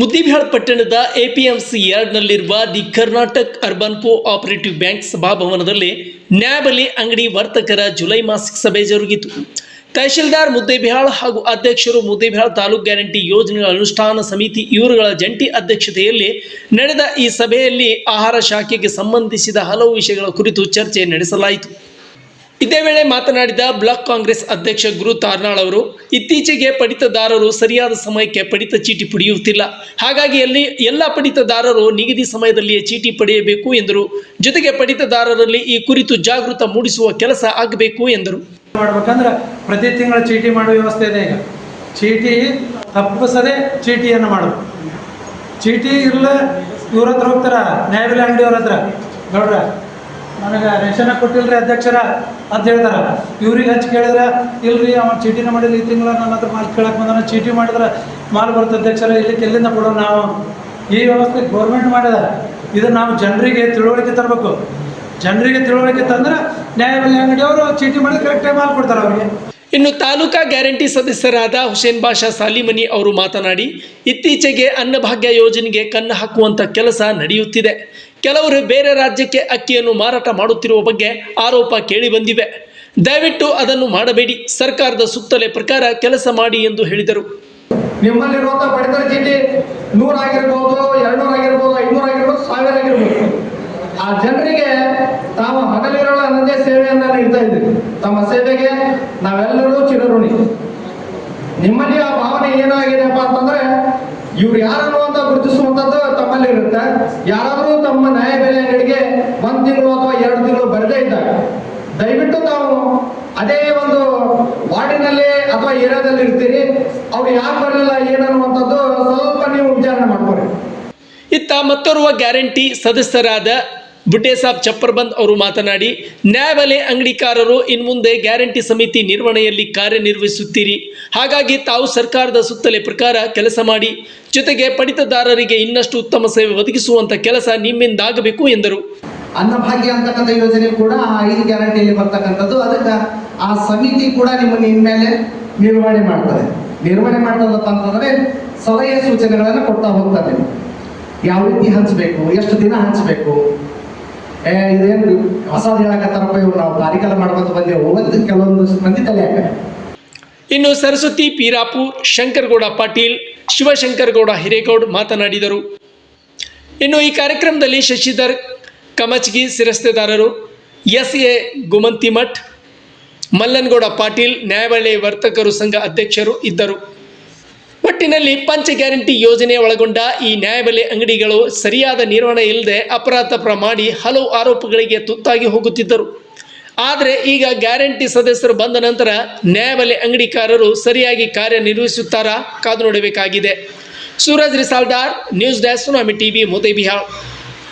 ಮುದ್ದಿಬಿಹಾಳ್ ಪಟ್ಟಣದ APMC ಯಾರ್ಡ್ನಲ್ಲಿರುವ the Karnataka urban cooperative bank ಸಭಾಭವನದಲ್ಲಿ ನ್ಯಾಬಲಿ ಅಂಗಡಿ ವರ್ತಕರ ಜುಲೈ ಮಾಸಿಕ ಸಭೆ ಜರುಗಿತು. ತಹಶೀಲ್ದಾರ್ ಮುದ್ದೇಬಿಹಾಳ್ ಹಾಗೂ ಅಧ್ಯಕ್ಷರು ಮುದ್ದೇಬಿಹಾಳ್ ತಾಲೂಕು ಗ್ಯಾರಂಟಿ ಯೋಜನೆಗಳ ಅನುಷ್ಠಾನ ಸಮಿತಿ ಇವರುಗಳ ಜಂಟಿ ಅಧ್ಯಕ್ಷತೆಯಲ್ಲಿ ನಡೆದ ಈ ಸಭೆಯಲ್ಲಿ ಆಹಾರ ಶಾಖೆಗೆ ಸಂಬಂಧಿಸಿದ ಹಲವು ವಿಷಯಗಳ ಕುರಿತು ಚರ್ಚೆ ನಡೆಸಲಾಯಿತು. ಇದೇ ವೇಳೆ ಮಾತನಾಡಿದ ಬ್ಲಾಕ್ ಕಾಂಗ್ರೆಸ್ ಅಧ್ಯಕ್ಷ ಗುರು ತಾರ್ನಾಳ್ ಅವರು, ಇತ್ತೀಚೆಗೆ ಪಡಿತದಾರರು ಸರಿಯಾದ ಸಮಯಕ್ಕೆ ಪಡಿತ ಚೀಟಿ ಪಡೆಯುತ್ತಿಲ್ಲ. ಹಾಗಾಗಿ ಅಲ್ಲಿ ಎಲ್ಲ ಪಡಿತದಾರರು ನಿಗದಿ ಸಮಯದಲ್ಲಿಯೇ ಚೀಟಿ ಪಡೆಯಬೇಕು ಎಂದರು. ಜೊತೆಗೆ ಪಡಿತದಾರರಲ್ಲಿ ಈ ಕುರಿತು ಜಾಗೃತ ಮೂಡಿಸುವ ಕೆಲಸ ಆಗಬೇಕು ಎಂದರು. ಮಾಡಬೇಕಂದ್ರೆ ಪ್ರತಿ ತಿಂಗಳ ಚೀಟಿ ಮಾಡುವ ವ್ಯವಸ್ಥೆ ಇದೆ ಈಗ. ಚೀಟಿ ತಪ್ಪಿಸದೆ ಚೀಟಿಯನ್ನು ಮಾಡಬೇಕು. ಚೀಟಿ ಇರಲ್ಲ ಇವ್ರ ಹತ್ರ ಹೋಗ್ತಾರ? ನ್ಯಾಯಬೆಲೆ ಅಂಗಡಿಯವ್ರ ಹತ್ರ. ನೋಡ್ರ ನನಗೆ ರೇಷನ್ ಕೊಟ್ಟಿಲ್ರಿ ಅಧ್ಯಕ್ಷರ ಅಂತ ಹೇಳ್ತಾರೆ. ಇವ್ರಿಗೆ ಹಚ್ಚಿ ಕೇಳಿದ್ರೆ, ಇಲ್ರಿ ಅವ ಚೀಟಿನ ಮಾಡಿಲ್ಲ ಈ ತಿಂಗಳ ನನ್ನ ಹತ್ರ ಮಾಲ್ ಕೇಳಕ್ಕೆ ಬಂದ ಚೀಟಿ ಮಾಡಿದ್ರೆ ಮಾಲ್ ಬರುತ್ತೆ ಅಧ್ಯಕ್ಷರ ಇಲ್ಲಿ ಎಲ್ಲಿಂದ ಕೊಡೋಣ ನಾವು? ಈ ವ್ಯವಸ್ಥೆ ಗೌರ್ಮೆಂಟ್ ಮಾಡಿದ. ಇದು ನಾವು ಜನರಿಗೆ ತಿಳುವಳಿಕೆ ತರಬೇಕು. ಜನರಿಗೆ ತಿಳುವಳಿಕೆ ತಂದ್ರೆ ನ್ಯಾಯಬೆಲೆ ಅಂಗಡಿಯವರು ಚೀಟಿ ಮಾಡಿ ಕರೆಕ್ಟ್ ಟೈಮ್ ಮಾಲ್ ಕೊಡ್ತಾರೆ ಅವ್ರಿಗೆ. ಇನ್ನು ತಾಲೂಕಾ ಗ್ಯಾರಂಟಿ ಸದಸ್ಯರಾದ ಹುಸೇನ್ ಬಾಷಾ ಸಾಲಿಮನಿ ಅವರು ಮಾತನಾಡಿ, ಇತ್ತೀಚೆಗೆ ಅನ್ನಭಾಗ್ಯ ಯೋಜನೆಗೆ ಕಣ್ಣು ಹಾಕುವಂಥ ಕೆಲಸ ನಡೆಯುತ್ತಿದೆ. ಕೆಲವರು ಬೇರೆ ರಾಜ್ಯಕ್ಕೆ ಅಕ್ಕಿಯನ್ನು ಮಾರಾಟ ಮಾಡುತ್ತಿರುವ ಬಗ್ಗೆ ಆರೋಪ ಕೇಳಿ ಬಂದಿವೆ. ದಯವಿಟ್ಟು ಅದನ್ನು ಮಾಡಬೇಡಿ. ಸರ್ಕಾರದ ಸುತ್ತಲೆ ಪ್ರಕಾರ ಕೆಲಸ ಮಾಡಿ ಎಂದು ಹೇಳಿದರು. ನಿಮ್ಮಲ್ಲಿರುವಂತಹ ಪಡಿತರ ಚೀಟಿ ನೂರ ಆಗಿರ್ಬೋದು, ಎರಡ್ನೂರ ಆಗಿರ್ಬೋದು ಐನೂರ ಆಗಿರ್ಬೋದು, ಸಾವಿರ ಆಗಿರ್ಬೋದು. ಆ ಜನರಿಗೆ ತಾವು ಹಗಲಿರೋಳ ಅನ್ನದೇ ಸೇವೆಯನ್ನ ನೀಡ್ತಾ ಇದ್ದೀವಿ. ತಮ್ಮ ಸೇವೆಗೆ ನಾವೆಲ್ಲರೂ ಚಿರಋಣಿ. ನಿಮ್ಮಲ್ಲಿ ಆ ಭಾವನೆ ಏನಾಗಿದೆಪ್ಪ ಅಂತಂದ್ರೆ ಇವ್ರು ಯಾರನ್ನು ಅಂತ ಗುರುತಿಸುವಂತದ್ದು ತಮ್ಮಲ್ಲಿ ಇರುತ್ತೆ ಯಾರಾದರೂ ತಮ್ಮ ನ್ಯಾಯಬೆಲೆ ಅಂಗಡಿಗೆ ಒಂದ್ ತಿಂಗಳು ಅಥವಾ ಎರಡು ತಿಂಗಳು ಬರದೇ ಇದ್ದಾಗ, ದಯವಿಟ್ಟು ತಾವು ಅದೇ ಒಂದು ವಾರ್ಡಿನಲ್ಲಿ ಅಥವಾ ಏರಿಯಾದಲ್ಲಿ ಇರ್ತೀರಿ. ಅವ್ರು ಯಾಕೆ ಬರಲಿಲ್ಲ ಏನನ್ನುವಂಥದ್ದು ಸ್ವಲ್ಪ ನೀವು ವಿಚಾರಣೆ ಮಾಡ್ಕೊರಿ ಇತ್ತ ಮತ್ತೋರ್ವ ಗ್ಯಾರಂಟಿ ಸದಸ್ಯರಾದ ಬುಟೇಸಾಬ್ ಚಪ್ಪರ್ಬಂದ್ ಅವರು ಮಾತನಾಡಿ ನ್ಯಾಯಬೆಲೆ ಅಂಗಡಿಕಾರರು ಇನ್ಮುಂದೆ ಗ್ಯಾರಂಟಿ ಸಮಿತಿ ನಿರ್ವಹಣೆಯಲ್ಲಿ ಕಾರ್ಯನಿರ್ವಹಿಸುತ್ತೀರಿ. ಹಾಗಾಗಿ ತಾವು ಸರ್ಕಾರದ ಸುತ್ತಲೇ ಪ್ರಕಾರ ಕೆಲಸ ಮಾಡಿ, ಜೊತೆಗೆ ಪಡಿತದಾರರಿಗೆ ಇನ್ನಷ್ಟು ಉತ್ತಮ ಸೇವೆ ಒದಗಿಸುವಂತ ಕೆಲಸ ನಿಮ್ಮಿಂದಾಗಬೇಕು ಎಂದರು. ಅನ್ನಭಾಗ್ಯ ಅಂತಕ್ಕಂಥ ಯೋಜನೆ ಕೂಡ ಆ ಐದು ಗ್ಯಾರಂಟಿಯಲ್ಲಿ ಬರ್ತಕ್ಕಂಥದ್ದು. ಅದಕ್ಕೆ ಆ ಸಮಿತಿ ಕೂಡ ನಿಮ್ಮನ್ನು ಇನ್ಮೇಲೆ ನಿರ್ವಹಣೆ ಮಾಡ್ತದೆ. ನಿರ್ವಹಣೆ ಮಾಡ್ತದಪ್ಪ ಅಂತಂದ್ರೆ ಸಲಹೆ ಸೂಚನೆಗಳನ್ನು ಕೊಡ್ತಾ ಹೋಗ್ತದೆ ಯಾವ ರೀತಿ ಹಂಚಬೇಕು, ಎಷ್ಟು ದಿನ ಹಂಚಬೇಕು ಹೇಳಕತ್ತಾರಪ್ಪ ಇವ್ರು? ನಾವು ಕಾರ್ಯಕ್ರಮ ಮಾಡ್ಕೊತ ಬಂದೇವು. ಒಂದು ಕೆಲವೊಂದು ಮಂದಿ ತಲೆ ಇನ್ನು ಸರಸ್ವತಿ ಪೀರಾಪು ಶಂಕರಗೌಡ ಪಾಟೀಲ್, ಶಿವಶಂಕರಗೌಡ ಹಿರೇಗೌಡ ಮಾತನಾಡಿದರು. ಇನ್ನು ಈ ಕಾರ್ಯಕ್ರಮದಲ್ಲಿ ಶಶಿಧರ್, ಕಮಚ್ಗಿ ಸಿರಸ್ತೆದಾರರು ಎಸ್ ಎ ಗುಮಂತಿಮಠ್, ಮಲ್ಲನ್ಗೌಡ ಪಾಟೀಲ್, ನ್ಯಾಯಬಳ್ಳಿ ವರ್ತಕರು ಸಂಘ ಅಧ್ಯಕ್ಷರು ಇದ್ದರು. ಒಟ್ಟಿನಲ್ಲಿ ಪಂಚ ಗ್ಯಾರಂಟಿ ಯೋಜನೆ ಒಳಗೊಂಡ ಈ ನ್ಯಾಯಬೆಲೆ ಅಂಗಡಿಗಳು ಸರಿಯಾದ ನಿರ್ವಹಣೆ ಇಲ್ಲದೆ ಅಪರಾಧ ಮಾಡಿ ಹಲವು ಆರೋಪಗಳಿಗೆ ತುತ್ತಾಗಿ ಹೋಗುತ್ತಿದ್ದರು. ಆದರೆ ಈಗ ಗ್ಯಾರಂಟಿ ಸದಸ್ಯರು ಬಂದ ನಂತರ ನ್ಯಾಯಬೆಲೆ ಅಂಗಡಿಕಾರರು ಸರಿಯಾಗಿ ಕಾರ್ಯನಿರ್ವಹಿಸುತ್ತಾರಾ ಕಾದು ನೋಡಬೇಕಾಗಿದೆ. ಸೂರಜ್ ರಿಸಾಲ್ದಾರ್ ನ್ಯೂಸ್ ಡ್ಯಾಸ್ ಸುನಾಮಿ ಟಿವಿ ಮುದೇಬಿಹಾಳ್